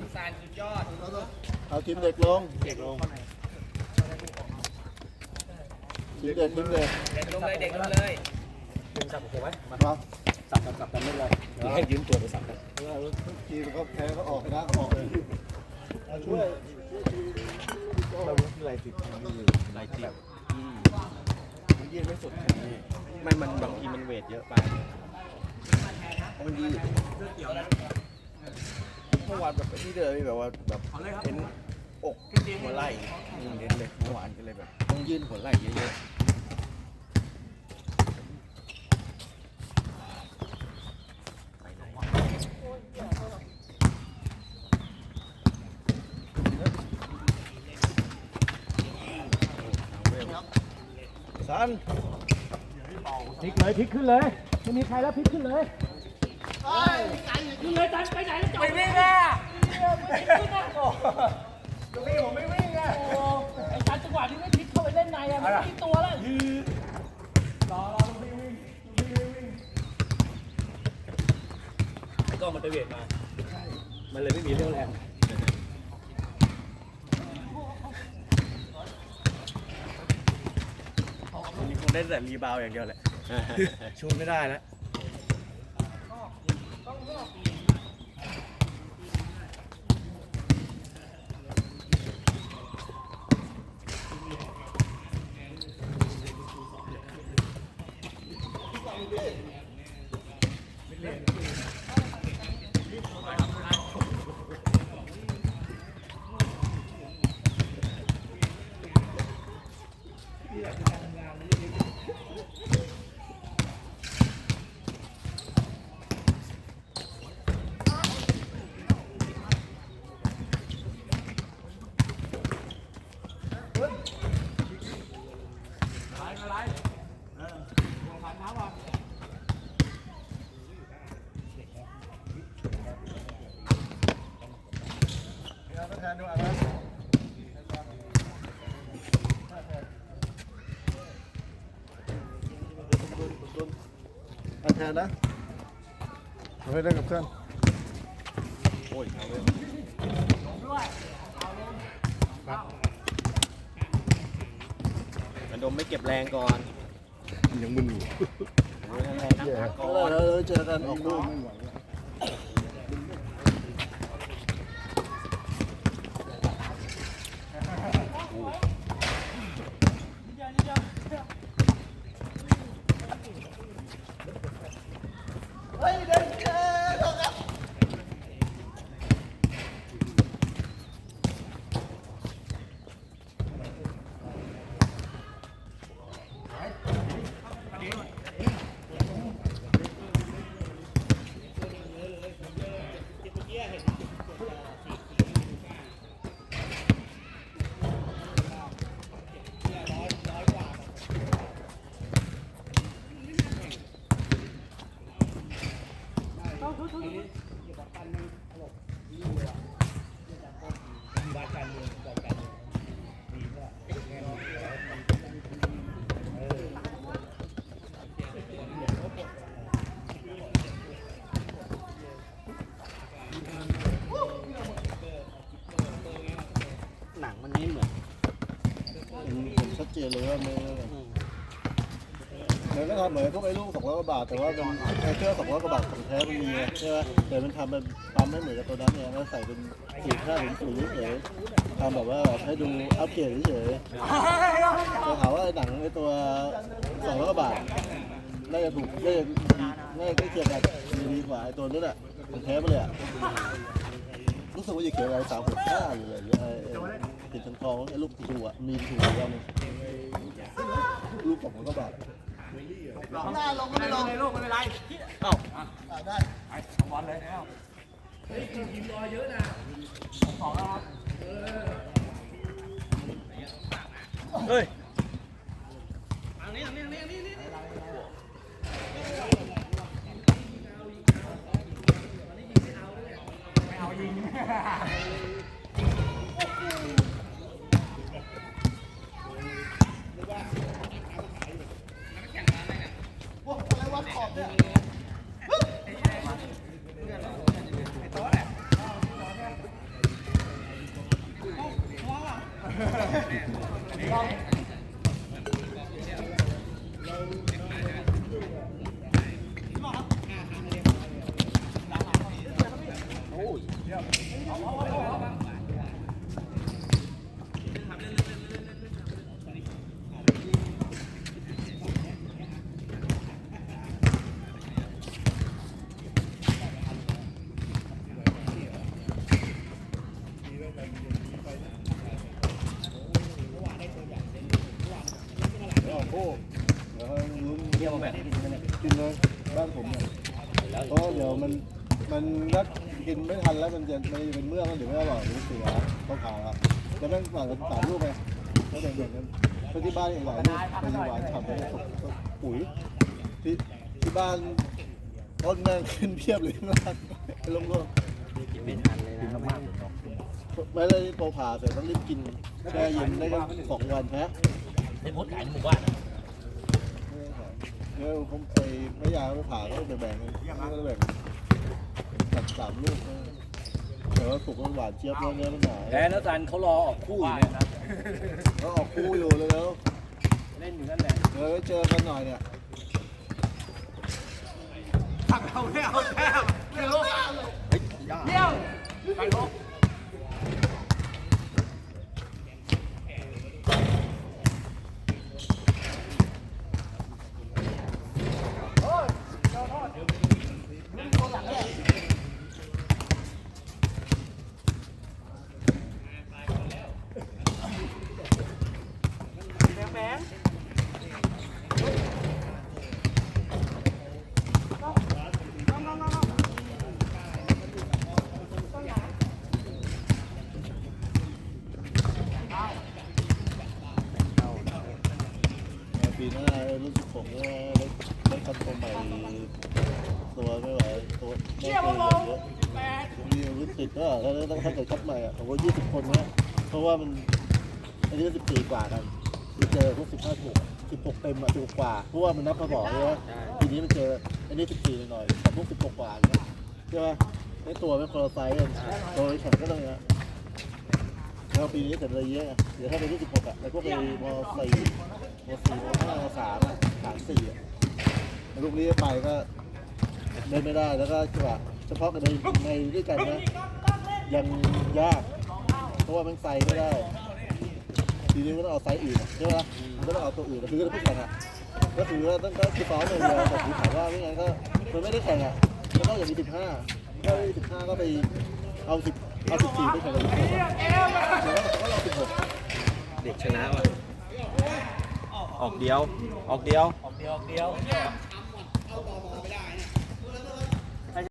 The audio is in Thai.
พี่ซานสุดยอด เอาทีมเด็กลง เด็กลง ทีมเด็กทีมเด็กเด็กลงเลยเด็กลงเลยดึงจับผมไว้มามาสับสับสับกันไม่เลยเดี๋ยวให้ยืมตัวไปสับกันทุกทีมเขาแพ้เขาออกนะเขาออกเลยช่วยเราคือะไรติดอะไรติดมันยืนไม่สุดไม่มันบางทีมันเวทเยอะไปมันยืด เมื่อวานแบบที่เดิมแบบว่าแบบเห็นอกหัวไหล่เน้นเลยเมื่อวานก็เลยแบบต้องยื่นหัวไหล่เยอะๆไปไหนสัน พลิกเลยพลิกขึ้นเลยไม่มีใครแล้วพลิกขึ้นเลยขึ้น เลยจันไปไหนแล้วจอดไม่วิ่งอะพี่ผมไม่วิ่งอะโอ้ไอ้จันจังหวะนี้ไม่พลิกเข้าไปเล่นในอะมันพลิกตัวแล้วไอ้กล้องมันไปเวทมา มันเลยไม่มีเรื่องแรงวันนี้คงได้แต่รีบาวอย่างเดียวแหละชูไม่ได้แล้ว Yeah. แทนนะเอาให้เล่นกับเพื่อน โอ้ยเอาเลยมัน ดมไม่เก็บแรงก่อนยังมึนอยู่โอ้ยแรงนั่งพักก่อน แล้วเจอกันออกลูกห หนังมันไม่เหมือนเห็นชัดเจนเลยว่ามือ มือนก็ทำเหมือนพวกไอ้ลูกสองร้อยกว่าบาทแต่ว่ามันไอ้เครื่องสองร้อยกว่าบาทของแท้มันมีไงใช่ไหมแต่มันทำเป็นปั๊มให้เหมือนกับตัวนั้นเนี่ยแล้วใส่เป็นสี่ห้าถึงศูนย์เฉยทำแบบว่าให้ดูอัปเกรดเฉยจะถามว่าไอ้หนังไอ้ตัวสองร้อยกว่าบาทน่าจะถูกน่าจะน่าจะใกล้เคียงกันดีกว่าไอ้ตัวนู้นอะของแท้ไปเลยอะรู้สึกว่าจะเขียนอะไรสามหกห้าอยู่เลยไอ้ไอ้ติดทองทองไอ้ลูกถูอะมีถูกแล้วนี่ลูกสองร้อยกว่าบาท หน้าลงก็ไม่ลงลูกไม่เป็นไรเอ้าได้ไปสองบอลเลยแล้วเฮ้ยทีมรอเยอะนะสองแล้วครับเฮ้ยทางนี้ทางนี้ทางนี้นี่ไม่เอายิง Yeah. เยี่ยมแบบกินเลยบ้านผมเนี่ยเพราะเดี๋ยวมันมันรักกินไม่ทันแล้วมันจะมันจะเป็นเมื่อกแล้วเดี๋ยวไม่อร่อยหรือเสียต้องขายอะแล้วแม่งหวานกันสามลูกไปแล้วแบ่งๆกันเพราะที่บ้านอีกหลายลูกมันยังหวานฉ่ำเลยปุ๋ยที่ที่บ้านต้นแม่งขึ้นเพียบเลยมากลงก็เป็นอันเลยนะไม่ได้โปรผ่าแต่ต้องรีบกินแช่เย็นได้ก็สองวันนะในโพสต์ขายในหมู่บ้าน เดี๋ยวผมไปไม่อยากไปผ่าก็ไปแบ่งกันก็แบ่งตัดสามลูกนะแต่ว่าสุกมันหวานเจี๊ยบแล้วเนื้อมันหนาแพ้แล้วกันเขารอออกคู่อยู่เนี่ยแล้วออกคู่อยู่เลยแล้วเล่นอยู่นั่นแหละเดี๋ยวไว้เจอกันหน่อยเนี่ยเอาไม่เอาแต้มเร็วเร็วไปลูก ปีหน้ารู้สึกผมว่าได้ได้คัดตัวใหม่ตัว ไม่ไหวตัวไม่เคยเยอะมีรู้ติดก็แล้วต้องถ้าเกิดคัดใหม่อะผมว่ายี่สิบคนนะเพราะว่ามันอันนี้สิบสี่กว่ากันที่เจอพวกสิบห้าถูกสิบหกเต็มอะถูกกว่าเพราะว่ามันนับมาบอกเลยว่าทีนี้มันเจออันนี้สิบสี่หน่อยๆพวกสิบหกกว่าเนี่ยใช่ไหมไอ้ตัวไม่คนละไซส์กันตัวแข็งก็ต้องเนี้ยแล้วปีนี้แต่เลยเยอะเดี๋ยวถ้าเป็นที่สิบหกอะแล้วพวกไอ้มสี่มสี่มห้ามสามอะสามสี่อะลูกนี้ไปก็ เดินไม่ได้แล้วก็จังหวะเฉพาะกันในในด้วยกันนะยังยาก เพราะว่ามันไซส์ไม่ได้ทีนี้ก็ต้องเอาไซส์อื่นใช่ไหมมันก็ต้องเอาตัวอื่นคือถ้าผู้แข่งอะก็คือว่าต้องก็คือซ้อมอย่างเดียวแต่คือถามว่าไม่งั้นก็มันไม่ได้แข่งอะมันต้องอย่างมีสิบห้าถ้าไม่สิบห้าก็ไปเอาสิบเอาสิบสี่ไปแข่งกับสิบหกแล้วก็เราสิบหกเด็กชนะว่ะออกเดียว ออกเดียว ออกเดียวออกเดียว